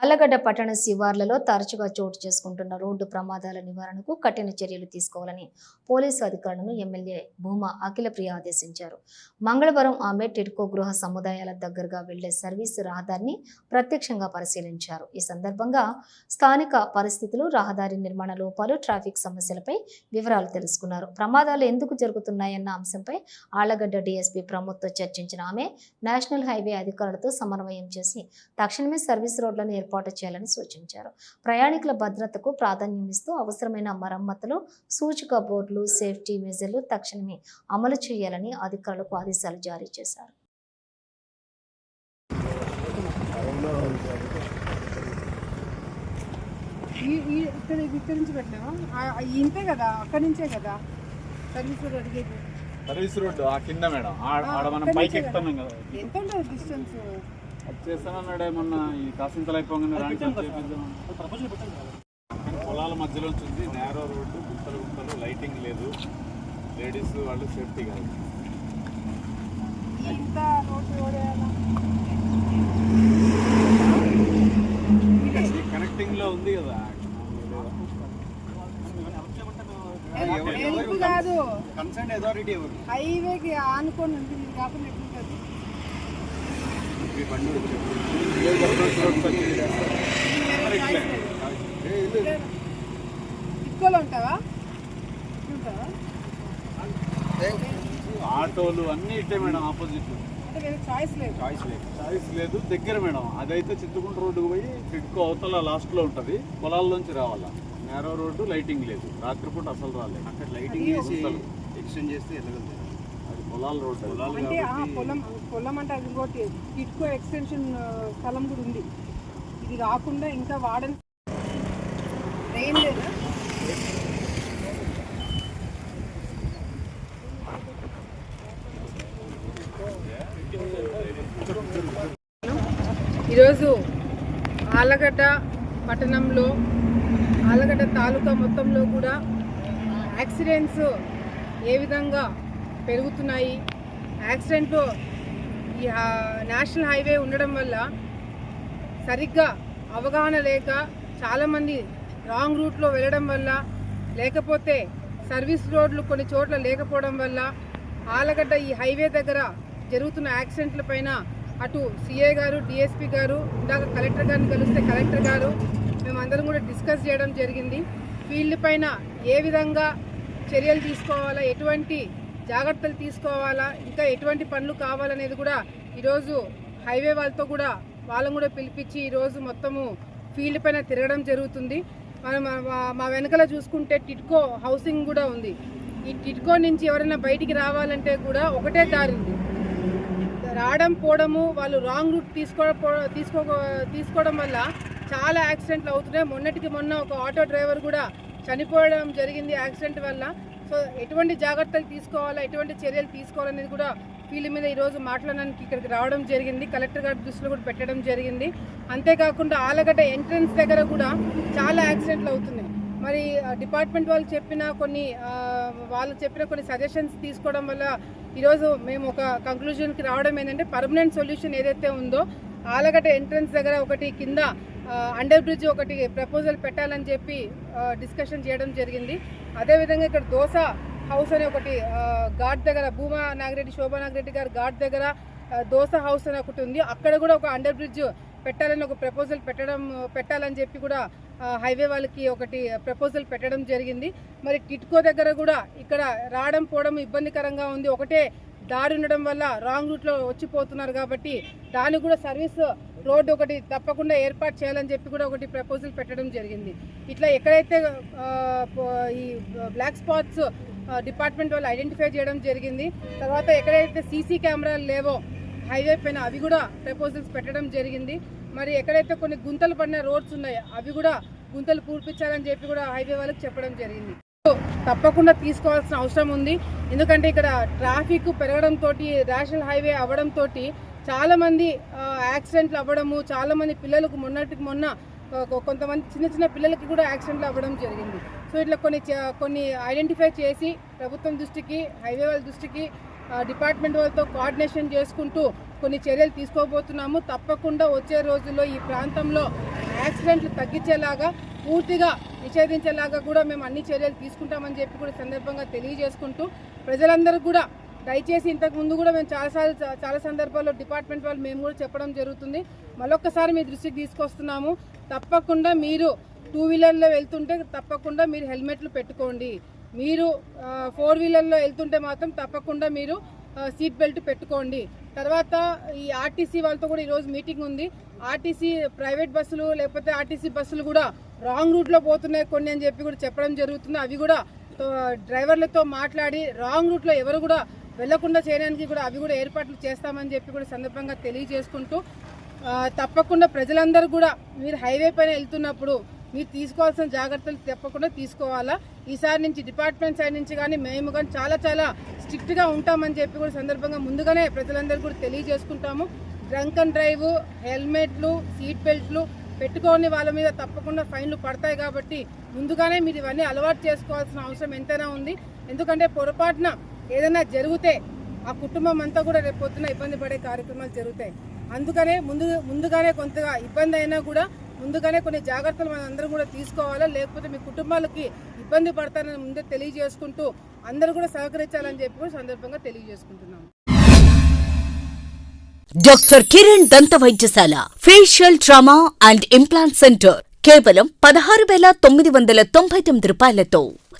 ఆలగడ్డ పట్టణ శివార్లలో తరచుగా చోటు చేసుకుంటున్న రోడ్డు ప్రమాదాల నివారణకు కఠిన చర్యలు తీసుకోవాలని పోలీసు అధికారులను ఎమ్మెల్యే భూమా అఖిలప్రియ ఆదేశించారు. మంగళవారం ఆమె టిడ్కో గృహ సముదాయాల దగ్గరగా వెళ్ళే సర్వీస్ రహదారిని ప్రత్యక్షంగా పరిశీలించారు. ఈ సందర్భంగా స్థానిక పరిస్థితులు రహదారి నిర్మాణ లోపాలు ట్రాఫిక్ సమస్యలపై వివరాలు తెలుసుకున్నారు. ప్రమాదాలు ఎందుకు జరుగుతున్నాయన్న అంశంపై ఆళ్ళగడ్డ డీఎస్పీ ప్రమోద్తో చర్చించిన ఆమె నేషనల్ హైవే అధికారులతో సమన్వయం చేసి తక్షణమే సర్వీస్ రోడ్లను ఏర్పాటు చేయాలని సూచించారు. ప్రయాణికుల భద్రతకు ప్రాధాన్యం ఇస్తూ అవసరమైన మరమ్మతులు సూచిక బోర్డులు సేఫ్టీ మెజర్లు తక్షణమే అమలు చేయాలని అధికారులకు ఆదేశాలు జారీ చేశారు. ఇక్కడ ఇక్కడ నుంచి పెట్టలేమా ఇంతే కదా అక్కడి నుంచే కదా? సర్వీస్ రోడ్ అడిగేది. సర్వీస్ రోడ్ ఆ కింద మేడం. ఆడ మనం పైకి ఎక్కుతున్నాం కదా? ఎంత ఉంటుంది డిస్టెన్స్ చేస్తానన్నాడే మొన్న ఈ కాసింతలు అయిపోగానే రాండి సార్ చేపిద్దాం. కానీ పొలాల మధ్యలో ఉంది నేరో రోడ్డు గుంతలు గుంతలు లైటింగ్ లేదు లేడీస్ వాళ్ళు సేఫ్టీ కాదు కనెక్టింగ్లో ఉంది కదా కన్సర్న్ అథారిటీ హైవేకి ఆనుకొని ఉంటుంది కాకుండా బండి ఆటోలు అన్ని ఇట్టే మేడం ఆపోజిట్ చాయిస్ లేదు. చాయిస్ లేదు. చాయిస్ లేదు దగ్గర మేడం. అదైతే చింతకుంట రోడ్డుకు పోయి టిడ్కో అవతల లాస్ట్లో ఉంటది. పొలాల్లోంచి రావాలా. నేరో రోడ్డు లైటింగ్ లేదు. రాత్రిపూట అసలు రాలేదు. అక్కడ లైటింగ్ చేసి ఎక్స్టెండ్ చేస్తే వెళ్ళగలుగుతారు అంటే ఆ పొలం పొలం అంటే అది ఇంకోటి కిట్కో ఎక్స్టెన్షన్ స్థలం కూడా ఉంది. ఇది కాకుండా ఇంకా వాడని ఏం లేదా? ఈరోజు ఆలగడ్డ పట్టణంలో ఆలగడ్డ తాలూకా మొత్తంలో కూడా యాక్సిడెంట్స్ ఏ విధంగా పెరుగుతున్నాయి. యాక్సిడెంట్లు ఈ నేషనల్ హైవే ఉండడం వల్ల సరిగ్గా అవగాహన లేక చాలామంది రాంగ్ రూట్లో వెళ్ళడం వల్ల లేకపోతే సర్వీస్ రోడ్లు కొన్ని చోట్ల లేకపోవడం వల్ల ఆలగడ్డ ఈ హైవే దగ్గర జరుగుతున్న యాక్సిడెంట్ల పైన అటు సిఏ గారు డిఎస్పి గారు ఇందాక కలెక్టర్ గారిని కలిస్తే కలెక్టర్ గారు మేమందరం కూడా డిస్కస్ చేయడం జరిగింది. ఫీల్డ్ పైన ఏ విధంగా చర్యలు తీసుకోవాలా ఎటువంటి జాగ్రత్తలు తీసుకోవాలా? ఇంకా ఎటువంటి పనులు కావాలనేది కూడా ఈరోజు హైవే వాళ్ళతో కూడా వాళ్ళని కూడా పిలిపించి ఈరోజు మొత్తము ఫీల్డ్ పైన తిరగడం జరుగుతుంది. మనం మా- వెనకల చూసుకుంటే టిట్కో హౌసింగ్ కూడా ఉంది. ఈ టిట్కో నుంచి ఎవరైనా బయటికి రావాలంటే కూడా ఒకటే దారి ఉంది. రావడం పోవడము వాళ్ళు రాంగ్ రూట్ తీసుకో తీసుకో తీసుకోవడం వల్ల చాలా యాక్సిడెంట్లు అవుతున్నాయి. మొన్నటికి మొన్న ఒక ఆటో డ్రైవర్ కూడా చనిపోవడం జరిగింది యాక్సిడెంట్ వల్ల. సో ఎటువంటి జాగ్రత్తలు తీసుకోవాలా ఎటువంటి చర్యలు తీసుకోవాలనేది కూడా వీళ్ళ మీద ఈరోజు మాట్లాడడానికి ఇక్కడికి రావడం జరిగింది. కలెక్టర్ గారి దృష్టిలో కూడా పెట్టడం జరిగింది. అంతేకాకుండా ఆలగడ్డ ఎంట్రన్స్ దగ్గర కూడా చాలా యాక్సిడెంట్లు అవుతున్నాయి. మరి డిపార్ట్మెంట్ వాళ్ళు చెప్పిన కొన్ని వాళ్ళు చెప్పిన కొన్ని సజెషన్స్ తీసుకోవడం వల్ల ఈరోజు మేము ఒక కంక్లూజన్కి రావడం ఏంటంటే పర్మనెంట్ సొల్యూషన్ ఏదైతే ఉందో ఆలగడ్డ ఎంట్రన్స్ దగ్గర ఒకటి కింద అండర్ బ్రిడ్జ్ ఒకటి ప్రపోజల్ పెట్టాలని చెప్పి డిస్కషన్ చేయడం జరిగింది. అదేవిధంగా ఇక్కడ దోశ హౌస్ అనే ఒకటి ఘాట్ దగ్గర భూమా నాగిరెడ్డి శోభా నాగిరెడ్డి గారు ఘాట్ దగ్గర దోశ హౌస్ అని ఒకటి ఉంది. అక్కడ కూడా ఒక అండర్ బ్రిడ్జ్ పెట్టాలని ఒక ప్రపోజల్ పెట్టడం పెట్టాలని చెప్పి కూడా హైవే వాళ్ళకి ఒకటి ప్రపోజల్ పెట్టడం జరిగింది. మరి టిట్కో దగ్గర కూడా ఇక్కడ రావడం పోవడం ఇబ్బందికరంగా ఉంది. ఒకటే దారి ఉండడం వల్ల రాంగ్ రూట్లో వచ్చిపోతున్నారు కాబట్టి దానికి కూడా సర్వీస్ రోడ్డు ఒకటి తప్పకుండా ఏర్పాటు చేయాలని చెప్పి కూడా ఒకటి ప్రపోజల్ పెట్టడం జరిగింది. ఇట్లా ఎక్కడైతే ఈ బ్లాక్ స్పాట్స్ డిపార్ట్మెంట్ వాళ్ళు ఐడెంటిఫై చేయడం జరిగింది. తర్వాత ఎక్కడైతే సీసీ కెమెరాలు లేవో హైవే పైన అవి కూడా ప్రపోజల్స్ పెట్టడం జరిగింది. మరి ఎక్కడైతే కొన్ని గుంతలు పడిన రోడ్స్ ఉన్నాయో అవి కూడా గుంతలు పూర్పించాలని చెప్పి కూడా హైవే వాళ్ళకి చెప్పడం జరిగింది. తప్పకుండా తీసుకోవాల్సిన అవసరం ఉంది. ఎందుకంటే ఇక్కడ ట్రాఫిక్ పెరగడంతో నేషనల్ హైవే అవ్వడంతో చాలామంది యాక్సిడెంట్లు అవ్వడము చాలామంది పిల్లలకు మొన్నటికి మొన్న కొంతమంది చిన్న చిన్న పిల్లలకి కూడా యాక్సిడెంట్లు అవ్వడం జరిగింది. సో ఇట్లా కొన్ని కొన్ని ఐడెంటిఫై చేసి ప్రభుత్వం దృష్టికి హైవే వాళ్ళ దృష్టికి డిపార్ట్మెంట్ వాళ్ళతో కోఆర్డినేషన్ చేసుకుంటూ కొన్ని చర్యలు తీసుకోబోతున్నాము. తప్పకుండా వచ్చే రోజుల్లో ఈ ప్రాంతంలో యాక్సిడెంట్లు తగ్గించేలాగా పూర్తిగా నిషేధించేలాగా కూడా మేము అన్ని చర్యలు తీసుకుంటామని చెప్పి కూడా సందర్భంగా తెలియజేసుకుంటూ ప్రజలందరూ కూడా దయచేసి ఇంతకు ముందు కూడా మేము చాలాసార్లు చాలా సందర్భాల్లో డిపార్ట్మెంట్ వాళ్ళు మేము కూడా చెప్పడం జరుగుతుంది. మరొకసారి మీ దృష్టికి తీసుకొస్తున్నాము. తప్పకుండా మీరు టూ వీలర్లో వెళ్తుంటే తప్పకుండా మీరు హెల్మెట్లు పెట్టుకోండి. మీరు ఫోర్ వీలర్లో వెళ్తుంటే మాత్రం తప్పకుండా మీరు సీట్ బెల్ట్ పెట్టుకోండి. తర్వాత ఈ ఆర్టీసీ వాళ్ళతో కూడా ఈరోజు మీటింగ్ ఉంది. ఆర్టీసీ ప్రైవేట్ బస్సులు లేకపోతే ఆర్టీసీ బస్సులు కూడా రాంగ్ రూట్లో పోతున్నాయి కొన్ని అని చెప్పి కూడా చెప్పడం జరుగుతుంది. అవి కూడా డ్రైవర్లతో మాట్లాడి రాంగ్ రూట్లో ఎవరు కూడా వెళ్ళకుండా చేయడానికి కూడా అవి కూడా ఏర్పాట్లు చేస్తామని చెప్పి కూడా సందర్భంగా తెలియజేసుకుంటూ తప్పకుండా ప్రజలందరూ కూడా మీరు హైవే పైన వెళ్తున్నప్పుడు మీరు తీసుకోవాల్సిన జాగ్రత్తలు తప్పకుండా తీసుకోవాలా? ఈసారి నుంచి డిపార్ట్మెంట్ సైడ్ నుంచి కానీ మేము కానీ చాలా చాలా స్ట్రిక్ట్గా ఉంటామని చెప్పి కూడా సందర్భంగా ముందుగానే ప్రజలందరూ కూడా తెలియజేసుకుంటాము. డ్రంక్ అండ్ డ్రైవ్ హెల్మెట్లు సీట్ బెల్ట్లు పెట్టుకోని వాళ్ళ మీద తప్పకుండా ఫైన్లు పడతాయి కాబట్టి ముందుగానే మీరు ఇవన్నీ అలవాటు చేసుకోవాల్సిన అవసరం ఎంతైనా ఉంది. ఎందుకంటే పొరపాటున ఏదైనా జరిగితే ఆ కుటుంబం అంతా కూడా రేపు ఇబ్బంది పడే కార్యక్రమాలు జరుగుతాయి. అందుకనే ముందు ముందుగానే కొంతగా ఇబ్బంది అయినా కూడా ముందుగానే కొన్ని జాగ్రత్తలు మనం అందరం కూడా తీసుకోవాలా? లేకపోతే మీ కుటుంబాలకి ఇబ్బంది పడతారని ముందే తెలియజేసుకుంటూ అందరూ కూడా సహకరించాలని చెప్పి కూడా సందర్భంగా తెలియజేసుకుంటున్నాం డాక్టర్ కిరణ్ దంత వైద్యశాల facial trauma and implant centre కేవలం పదహారు వేల తొమ్మిది వందల తొంభై తొమ్మిది రూపాయలతో.